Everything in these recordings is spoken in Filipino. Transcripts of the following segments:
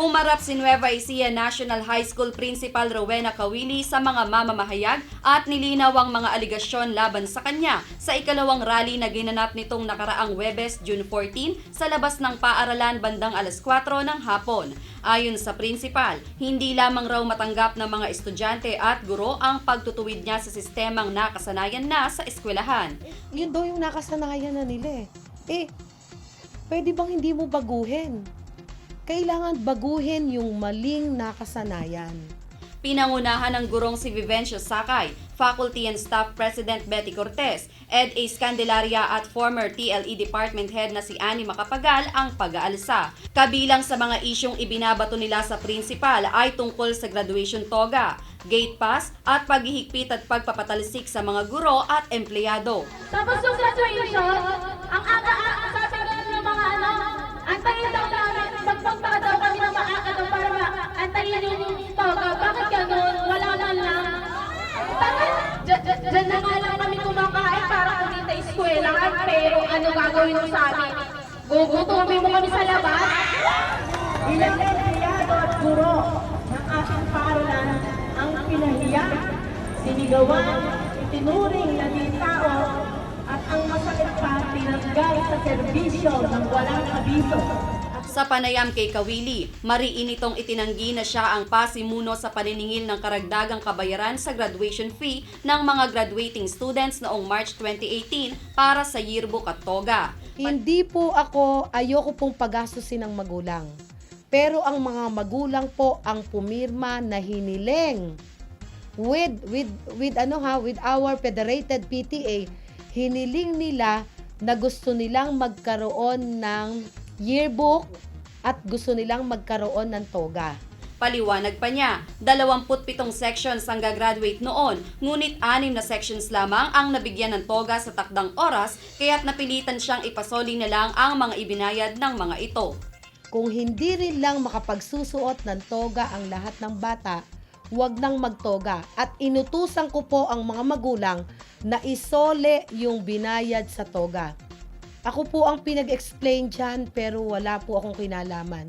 Humarap si Nueva Ecija National High School Principal Rowena Kawili sa mga mamamahayag at nilinaw ang mga aligasyon laban sa kanya sa ikalawang rally na ginanap nitong nakaraang Webes, June 14 sa labas ng paaralan bandang alas 4 ng hapon. Ayon sa principal, hindi lamang raw matanggap ng mga estudyante at guro ang pagtutuwid niya sa sistemang nakasanayan na sa eskwelahan. Yun daw yung nakasanayan na nila eh. Eh, pwede bang hindi mo baguhin? Kailangan baguhin yung maling nakasanayan. Pinangunahan ng gurong si Vivencio Sakay, Faculty and Staff President Betty Cortez, Ed A. Scandelaria at former TLE Department Head na si Annie Macapagal ang pag-aalsa. Kabilang sa mga isyong ibinabato nila sa principal ay tungkol sa graduation toga, gate pass at paghihigpit at pagpapatalisik sa mga guro at empleyado. Tapos yung graduation, ang aga-aga sabi ko ng mga ano, antayin daw namin, pero ano gagawin mo sa amin? Gugutumin mo kami sa labas? Ilang empleyado at guro ng ating paaralan ang pinahiya, sinigawan, itinuring na di tao at ang masakit pa tinanggal sa serbisyo ng walang abiso. Sa panayam kay Kawili, mariin itong itinanggi na siya ang pasimuno sa paniningil ng karagdagang kabayaran sa graduation fee ng mga graduating students noong March 2018 para sa yearbook at toga. Hindi po ako, ayoko pong pagastusin ng magulang. Pero ang mga magulang po ang pumirma na hiniling with with with ano ha, with our federated PTA, hiniling nila na gusto nilang magkaroon ng yearbook at gusto nilang magkaroon ng toga. Paliwanag pa niya, 27 sections ang gagraduate noon, ngunit anim na sections lamang ang nabigyan ng toga sa takdang oras, kaya't napilitan siyang ipasoli na lang ang mga ibinayad ng mga ito. Kung hindi rin lang makapagsusuot ng toga ang lahat ng bata, huwag nang magtoga. At inutusan ko po ang mga magulang na isole yung binayad sa toga. Ako po ang pinag-explain dyan pero wala po akong kinalaman.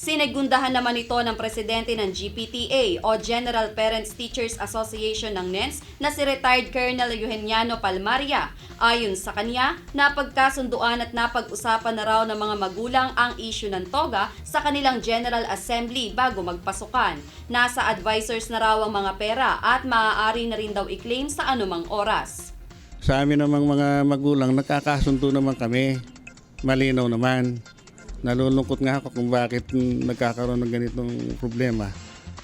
Sinegundahan naman ito ng presidente ng GPTA o General Parents Teachers Association ng NENS na si retired Colonel Eugeniano Palmaria. Ayon sa kanya, napagkasunduan at napag-usapan na raw ng mga magulang ang issue ng toga sa kanilang General Assembly bago magpasukan. Nasa advisors na raw ang mga pera at maaari na rin daw i-claim sa anumang oras. Sa amin namang mga magulang, nakakasundo naman kami. Malinaw naman. Nalulungkot nga ako kung bakit nagkakaroon ng ganitong problema.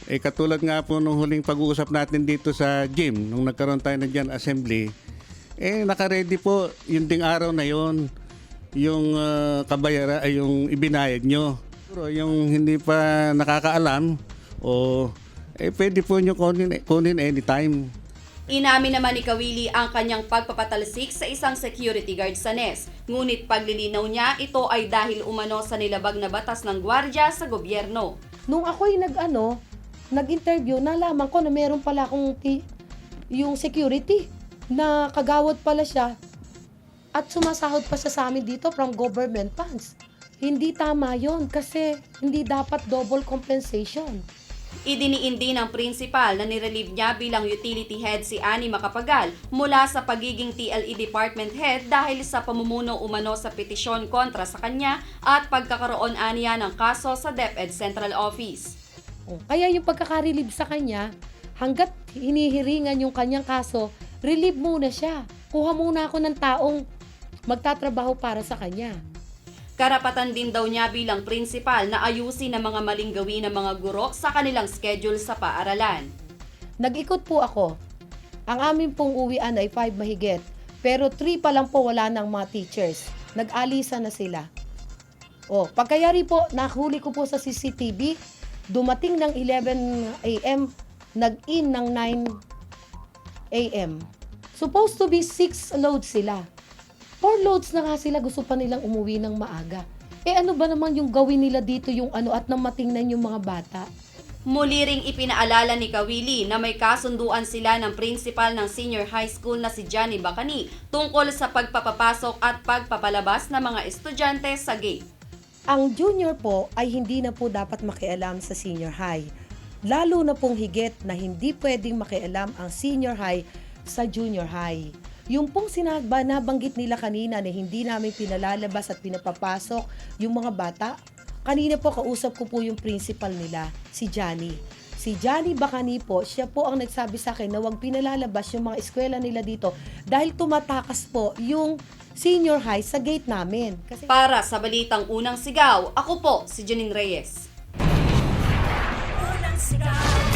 Eh katulad nga po nung huling pag-uusap natin dito sa gym, nung nagkaroon tayo na dyan assembly, eh nakaready po yung ding araw na yon yung uh, kabayara ay yung ibinayad nyo. Pero yung hindi pa nakakaalam o eh pwede po nyo kunin, kunin anytime. Inamin naman ni Kawili ang kanyang pagpapatalisik sa isang security guard sa NES. Ngunit paglilinaw niya, ito ay dahil umano sa nilabag na batas ng gwardya sa gobyerno. Nung ako'y nag-ano, nag-interview, nalaman ko na meron pala akong yung security na kagawad pala siya at sumasahod pa siya sa amin dito from government funds. Hindi tama yon kasi hindi dapat double compensation. Idiniin din ng principal na nirelieve niya bilang utility head si Annie Macapagal mula sa pagiging TLE department head dahil sa pamumuno umano sa petisyon kontra sa kanya at pagkakaroon aniya ng kaso sa DepEd Central Office. Oh, Kaya yung pagkaka-relieve sa kanya, hanggat hinihiringan yung kanyang kaso, relieve muna siya. Kuha muna ako ng taong magtatrabaho para sa kanya. Karapatan din daw niya bilang principal na ayusin ang mga maling gawin ng mga guro sa kanilang schedule sa paaralan. Nag-ikot po ako. Ang amin pong uwian ay 5 mahigit. Pero 3 pa lang po wala ng mga teachers. Nag-alisa na sila. O, pagkayari po, nahuli ko po sa CCTV, dumating ng 11 a.m., nag-in ng 9 a.m. Supposed to be 6 loads sila. 4 loads na nga sila, gusto pa nilang umuwi ng maaga. Eh ano ba naman yung gawin nila dito yung ano at nang matingnan yung mga bata? Muli ring ipinaalala ni Kawili na may kasunduan sila ng principal ng senior high school na si Johnny Bacani tungkol sa pagpapapasok at pagpapalabas ng mga estudyante sa gate. ang junior po ay hindi na po dapat makialam sa senior high. Lalo na pong higit na hindi pwedeng makialam ang senior high sa junior high. Yung pong sinagba nabanggit nila kanina na hindi namin pinalalabas at pinapapasok yung mga bata, kanina po kausap ko po yung principal nila, si Johnny. Si Johnny Bacani po, siya po ang nagsabi sa akin na huwag pinalalabas yung mga eskwela nila dito dahil tumatakas po yung senior high sa gate namin. Kasi Para sa Balitang Unang Sigaw, ako po si Janine Reyes.